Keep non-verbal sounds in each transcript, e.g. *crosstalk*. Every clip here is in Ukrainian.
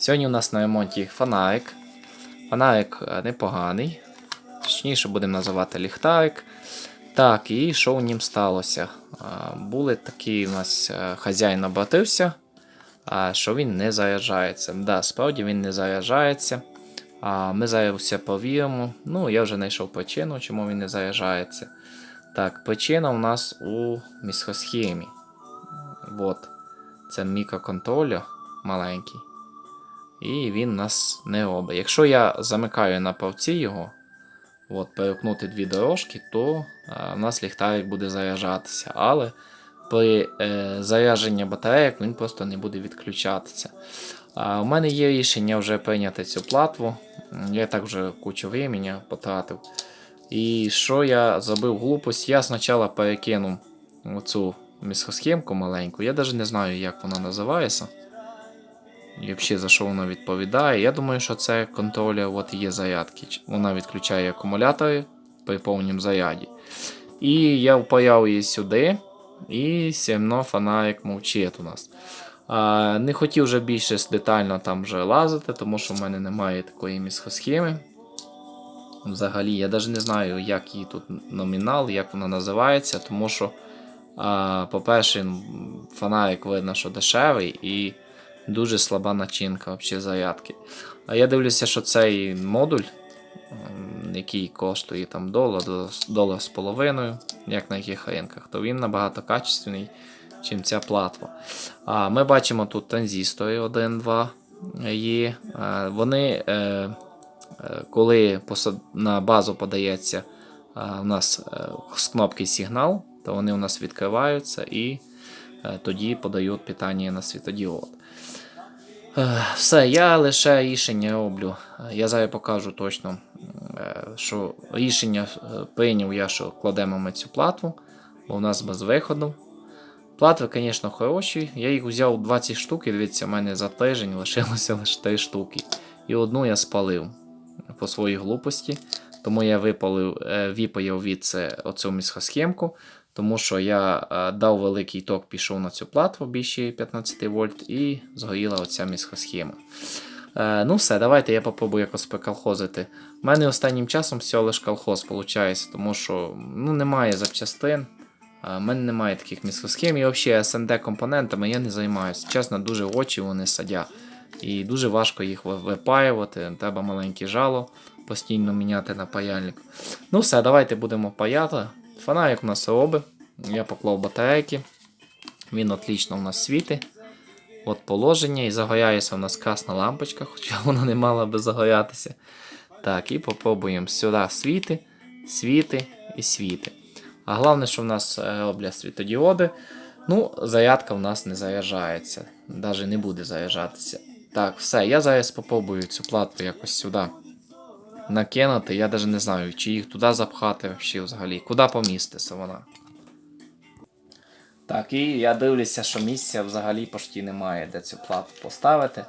Сьогодні у нас на ремонті фонарик. Фонарик е, непоганий. Точніше будемо називати ліхтарик. Так, і що в нім сталося? А, Були такі у нас е, хазяїн обратився, що він не заряджається. Да, справді він не заряджається. Ми зараз все повіримо. Ну, я вже знайшов причину, чому він не заряджається. Так, причина у нас у місхосхемі. От. Це мікроконтролер маленький. І він нас не робить. Якщо я замикаю на павці його, от, перемкнути дві дорожки, то в нас ліхтарик буде заряджатися. Але при е, зарядженні батарейок він просто не буде відключатися. А, у мене є рішення вже прийняти цю платву. Я так вже кучу времени потратив. І що я зробив глупость? Я спочатку перекинув оцю місхосхемку маленьку. Я навіть не знаю, як вона називається. І взагалі за що вона відповідає. Я думаю, що це контролер от є зарядки. Вона відключає акумулятори при повному заряді. І я впаяв її сюди, і одно фонарик мовчить у нас. А, не хотів вже більше детально там вже лазити, тому що в мене немає такої місхосхеми. Взагалі, я навіть не знаю, як її тут номінал, як вона називається, тому що, по-перше, фонарик видно, що дешевий і дуже слаба начинка взагалі зарядки. А я дивлюся, що цей модуль, який коштує там долар, до- долар з половиною, як на яких ринках, то він набагато качественний, чим ця платва. А ми бачимо тут транзистори 1-2 є. Е, Вони, е, е, коли на базу подається у нас з кнопки сигнал, то вони у нас відкриваються і тоді подають питання на світодіод. Е, Все, я лише рішення роблю. Е, Я зараз покажу точно, е, що рішення прийняв я, що кладемо ми цю платву, бо у нас без виходу. Платви, звісно, хороші. Я їх взяв 20 штук, і дивіться, в мене за тиждень лишилося лише 3 штуки. І одну я спалив по своїй глупості. Тому я випалив, е, випаяв від це оцю місхосхемку, тому що я е, дав великий ток, пішов на цю платву більше 15 вольт, і згоріла оця місхосхема. Е, ну все, давайте я попробую якось поколхозити. У мене останнім часом всього лиш колхоз виходить, тому що ну, немає запчастин. У мене немає таких місхосхем і взагалі SND компонентами я не займаюся. Чесно, дуже очі вони садять. І дуже важко їх випаювати. Треба маленьке жало постійно міняти на паяльник. Ну все, давайте будемо паяти. Фонарик у нас робить. Я поклав батарейки. Він отлично у нас світить. От положення і загоряється у нас красна лампочка, хоча вона не мала би загорятися. Так, і попробуємо сюди світи, світи і світи. А головне, що в нас е, роблять світодіоди. Ну, зарядка в нас не заряджається. Навіть не буде заряджатися. Так, все, я зараз спробую цю плату якось сюди накинути. Я навіть не знаю, чи їх туди запхати взагалі. Куди поміститься вона. Так, і я дивлюся, що місця взагалі почти немає, де цю плату поставити.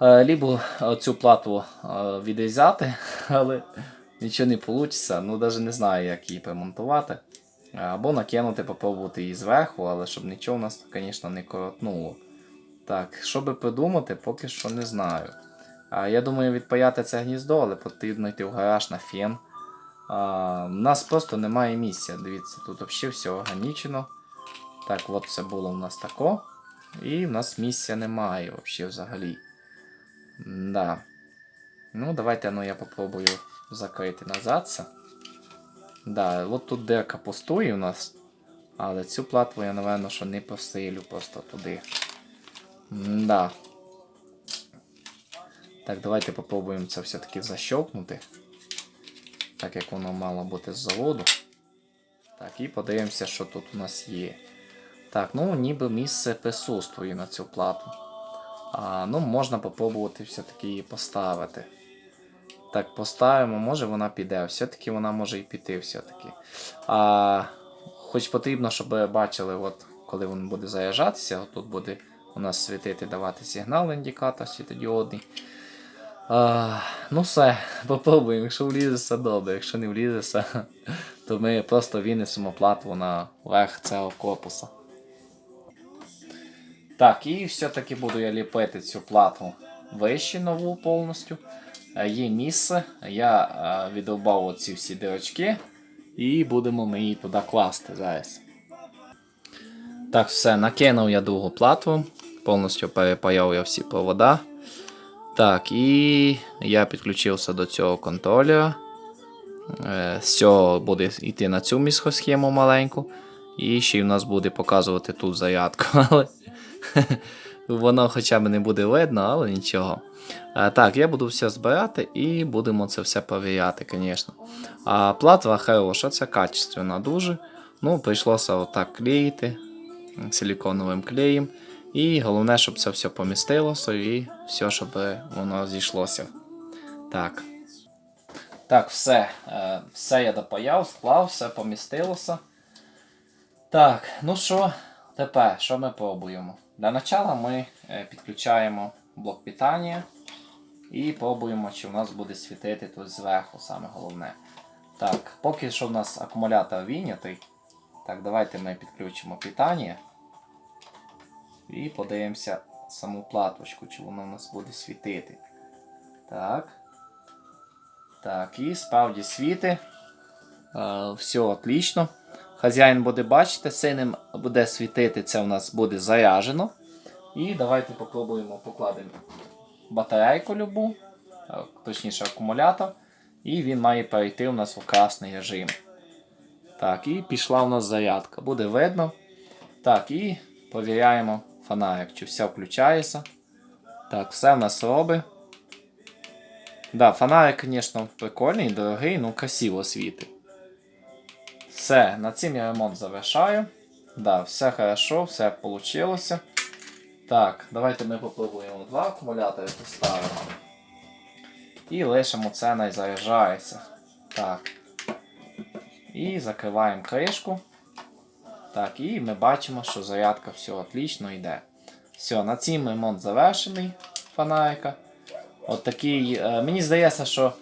Е, Лібо цю плату е, відрізати, *laughs* але нічого не вийде. Ну, навіть не знаю, як її перемонтувати. Або накинути, попробувати її зверху, але щоб нічого у нас, звісно, не коротнуло. Так, що би придумати, поки що не знаю. Я думаю, відпаяти це гніздо, але потрібно йти в гараж на фен. У нас просто немає місця. Дивіться, тут взагалі все органічно. Так, от це було у нас тако. І в нас місця немає взагалі. Да. Ну, давайте ну, я попробую закрити назад це. Да, от тут дирка пустує у нас. Але цю платву я, напевно, що не посилю просто туди. Да. Так, давайте попробуємо це все-таки защелкнути. Так як воно мало бути з заводу. Так, і подивимося, що тут у нас є. Так, ну ніби місце присутствує на цю плату. А, ну, можна попробувати все-таки її поставити. Так, поставимо, може вона піде. Все-таки вона може і піти все-таки. А, хоч потрібно, щоб ви бачили, от, коли він буде заряджатися, тут буде у нас світити, давати сигнал індикатор світодіодний. А, ну все, попробуємо. Якщо влізеться, добре. Якщо не влізеться, *laughs* то ми просто винесемо платву на верх цього корпуса. Так, і все-таки буду я ліпити цю плату вище нову повністю. Е, Є місце. Я е, відрубав оці всі дирочки. І будемо ми її туди класти зараз. Так, все, накинув я другу плату. Повністю перепаяв я всі провода. Так, і я підключився до цього контролера. Все буде йти на цю місхосхему маленьку. І ще й в нас буде показувати тут зарядку. *laughs* Але воно хоча б не буде видно, але нічого. Е, Так, я буду все збирати і будемо це все перевіряти, звісно. А платва хороша, це качественна дуже. Ну, прийшлося отак клеїти силіконовим клеєм. І головне, щоб це все помістилося і все, щоб воно зійшлося. Так. Так, все. Е, Все я допаяв, склав, все помістилося. Так, ну що, тепер, що ми пробуємо? Для початку ми е, підключаємо блок питання і пробуємо, чи в нас буде світити тут зверху, саме головне. Так, поки що в нас акумулятор вийнятий. Так, давайте ми підключимо питання. І подивимося саму платочку, чи воно в нас буде світити. Так. Так, і справді світи. Е, все отлично. Хазяїн буде бачити, синим буде світити, це у нас буде заряджено. І давайте попробуємо покладемо батарейку любу, е, точніше акумулятор. І він має перейти у нас у красний режим. Так, і пішла у нас зарядка. Буде видно. Так, і перевіряємо фонарик, чи все включається. Так, все в нас робить. Да, фонарик, звісно, прикольний, дорогий, ну красиво світить. Все, на цим я ремонт завершаю. Да, все хорошо, все вийшло. Так, давайте ми попробуємо два акумулятори поставимо. І лишимо це найзаряджається. Так. І закриваємо кришку. Так, і ми бачимо, що зарядка все отлично йде. Все, на цим ремонт завершений фонарика. От такий, е, мені здається, що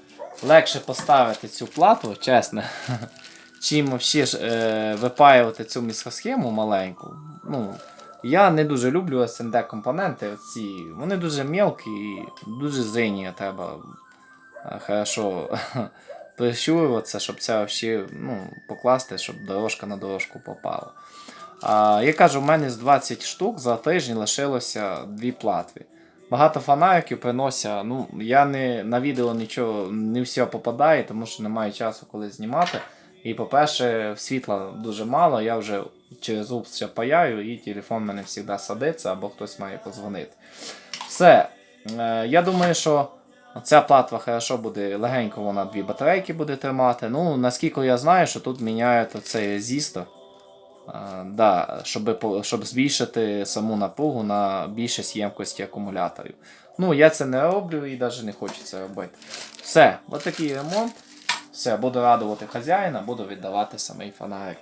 легше поставити цю плату, чесно, *laughs* чим е, випаювати цю мікросхему маленьку. Ну, я не дуже люблю SND компоненти. Ці, вони дуже мелкі і дуже зині треба е, хорошо *laughs* прищурюватися, щоб це взагалі ну, покласти, щоб дорожка на дорожку попала. А, я кажу, в мене з 20 штук за тиждень лишилося дві платви. Багато фонариків приносять. Ну, я не на відео нічого не все попадає, тому що немає часу, коли знімати. І, по-перше, світла дуже мало, я вже через УПС все паяю, і телефон в мене завжди садиться, або хтось має позвонити. Все. Е, я думаю, що ця платва хорошо буде, легенько вона дві батарейки буде тримати. Ну, наскільки я знаю, що тут міняють оцей резистор. А, да, щоб, щоб збільшити саму напругу на більшість ємкості акумуляторів. Ну, я це не роблю і навіть не хочу це робити. Все, от такий ремонт. Все, буду радувати хазяїна, буду віддавати самий фонарик.